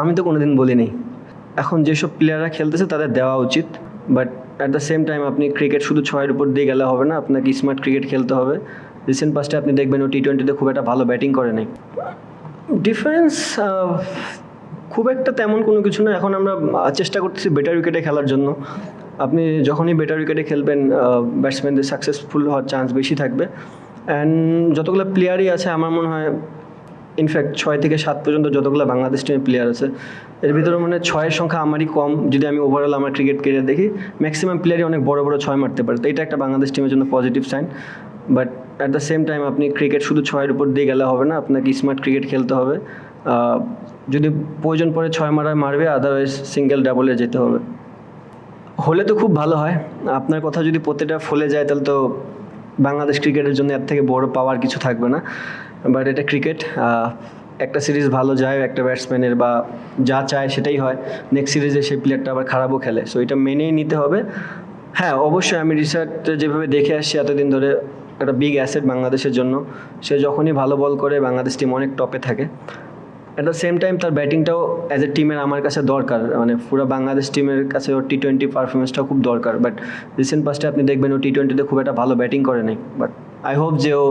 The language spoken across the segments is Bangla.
আমি তো কোনোদিন বলিনি। এখন যেসব প্লেয়াররা খেলতেছে তাদের দেওয়া উচিত but at the same time আপনি ক্রিকেট শুধু ছয়ের উপর দিয়ে গেলে হবে না, আপনাকে স্মার্ট ক্রিকেট খেলতে হবে। রিসেন্ট পাস্টে আপনি দেখবেন ও টি টোয়েন্টিতে খুব একটা ভালো ব্যাটিং করে নাই। ডিফারেন্স খুব একটা তেমন কোনো কিছু না। এখন আমরা চেষ্টা করতেছি বেটার উইকেটে খেলার জন্য। আপনি যখনই বেটার উইকেটে খেলবেন ব্যাটসম্যানদের সাকসেসফুল হওয়ার চান্স বেশি থাকবে। অ্যান্ড যতগুলো প্লেয়ারই আছে, আমার মনে হয় ইনফ্যাক্ট ছয় থেকে সাত পর্যন্ত যতগুলো বাংলাদেশ টিমের প্লেয়ার আছে, এর ভিতরে মানে ছয়ের সংখ্যা আমারই কম, যদি আমি ওভারঅল আমার ক্রিকেট কেরিয়ার দেখি ম্যাক্সিমাম প্লেয়ারই অনেক বড় বড় ছয় মারতে পারে। তো এটা একটা বাংলাদেশ টিমের জন্য positive sign but at the same time আপনি ক্রিকেট শুধু ছয়ের উপর দিয়ে গেলে হবে না, আপনাকে স্মার্ট ক্রিকেট খেলতে হবে। যদি প্রয়োজন পড়ে ছয় মারায় মারবে আদারওয়াইজ সিঙ্গেল ডাবলে যেতে হবে। হলে তো খুব ভালো হয়। আপনার কথা যদি প্রত্যেকটা ফলে যায়, তাহলে তো বাংলাদেশ ক্রিকেটের জন্য এর থেকে বড় পাওয়ার কিছু থাকবে না। বাট এটা ক্রিকেট একটা সিরিজ ভালো যায়, একটা ব্যাটসম্যানের বা যা চায় সেটাই হয়। নেক্সট সিরিজে সেই প্লেয়ারটা আবার খারাপও খেলে। সো এটা মেনেই নিতে হবে। হ্যাঁ অবশ্যই আমি রিসার্চ যেভাবে দেখে আসছি এতদিন ধরে, একটা বিগ অ্যাসেট বাংলাদেশের জন্য। সে যখনই ভালো বল করে, বাংলাদেশ টিম অনেক টপে থাকে। অ্যাট দ্য সেম টাইম তার ব্যাটিংটাও অ্যাজ এ টিমের আমার কাছে দরকার। মানে পুরো বাংলাদেশ টিমের কাছে ওর টি টোয়েন্টি পারফরমেন্সটাও খুব দরকার। বাট রিসেন্ট পাস্টে আপনি দেখবেন ও টি টোয়েন্টিতে খুব একটা ভালো ব্যাটিং করে নাই। বাট আই হোপ যে ও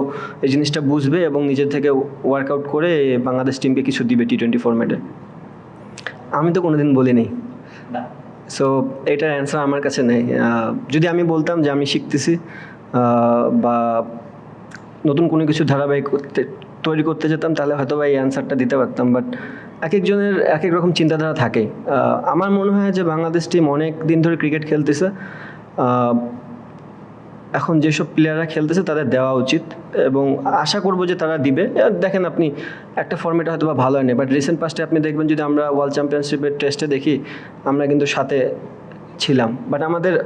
এই জিনিসটা বুঝবে এবং নিজের থেকে ওয়ার্কআউট করে বাংলাদেশ টিমকে কিছু দিবে টি টোয়েন্টি ফর্ম্যাটে আমি তো কোনোদিন বলিনি। সো এটার অ্যান্সার আমার কাছে নেই। যদি আমি বলতাম যে আমি শিখতেছি বা নতুন কোনো কিছু ধারাবাহিক করতে তৈরি করতে যেতাম তাহলে হয়তো বা এই অ্যান্সারটা দিতে পারতাম। বাট এক একজনের এক এক রকম চিন্তাধারা থাকে। আমার মনে হয় যে বাংলাদেশ টিম অনেক দিন ধরে ক্রিকেট খেলতেছে। এখন যেসব প্লেয়াররা খেলতেছে তাদের দেওয়া উচিত এবং আশা করব যে তারা দিবে। দেখেন আপনি একটা ফর্মেটে হয়তো বা ভালো হয়নি বাট রিসেন্ট পাস্টে আপনি দেখবেন যদি আমরা ওয়ার্ল্ড চ্যাম্পিয়নশিপের টেস্টে দেখি, আমরা কিন্তু সাথে ছিলাম। বাট আমাদের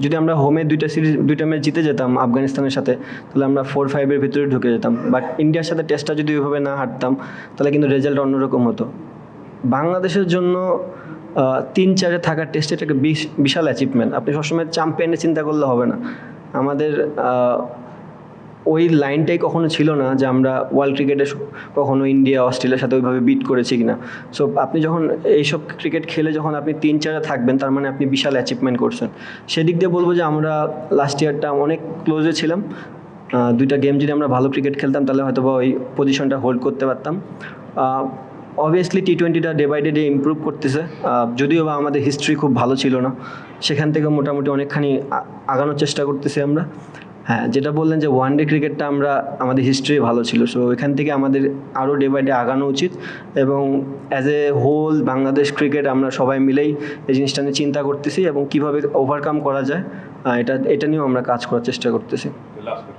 যদি আমরা হোমে দুইটা সিরিজ দুইটা ম্যাচ জিতে যেতাম আফগানিস্তানের সাথে, তাহলে আমরা ফোর ফাইভের ভিতরে ঢুকে যেতাম। বাট ইন্ডিয়ার সাথে টেস্টটা যদি ওইভাবে না হারতাম, তাহলে কিন্তু রেজাল্ট অন্যরকম হতো। বাংলাদেশের জন্য তিন চারে থাকার টেস্ট এটা একটা বিশ- বিশাল অ্যাচিভমেন্ট আপনি সবসময় চ্যাম্পিয়নের চিন্তা করলে হবে না। আমাদের ওই লাইনটাই কখনো ছিল না যে আমরা ওয়ার্ল্ড ক্রিকেটে কখনো ইন্ডিয়া অস্ট্রেলিয়ার সাথে ওইভাবে বিট করেছি কিনা। সো আপনি যখন এইসব ক্রিকেট খেলে যখন আপনি তিন চারে থাকবেন, তার মানে আপনি বিশাল অ্যাচিভমেন্ট করছেন। সেদিক দিয়ে বলব যে আমরা লাস্ট ইয়ারটা অনেক ক্লোজে ছিলাম। দুইটা গেম যদি আমরা ভালো ক্রিকেট খেলতাম, তাহলে হয়তো বা ওই পজিশনটা হোল্ড করতে পারতাম। Obviously T টোয়েন্টিটা day by day day improve করতেছে যদিও বা আমাদের হিস্ট্রি খুব ভালো ছিল না। সেখান থেকে মোটামুটি অনেকখানি আগানোর চেষ্টা করতেছি আমরা। হ্যাঁ যেটা বললেন যে ওয়ান ডে ক্রিকেটটা আমরা, আমাদের হিস্ট্রি ভালো ছিল। সো এখান থেকে আমাদের আরও ডে বাই ডে আগানো উচিত এবং as a whole Bangladesh cricket আমরা সবাই মিলেই এই জিনিসটা নিয়ে চিন্তা করতেছি এবং কীভাবে ওভারকাম করা যায় এটা এটা নিয়েও আমরা কাজ করার চেষ্টা করতেছি।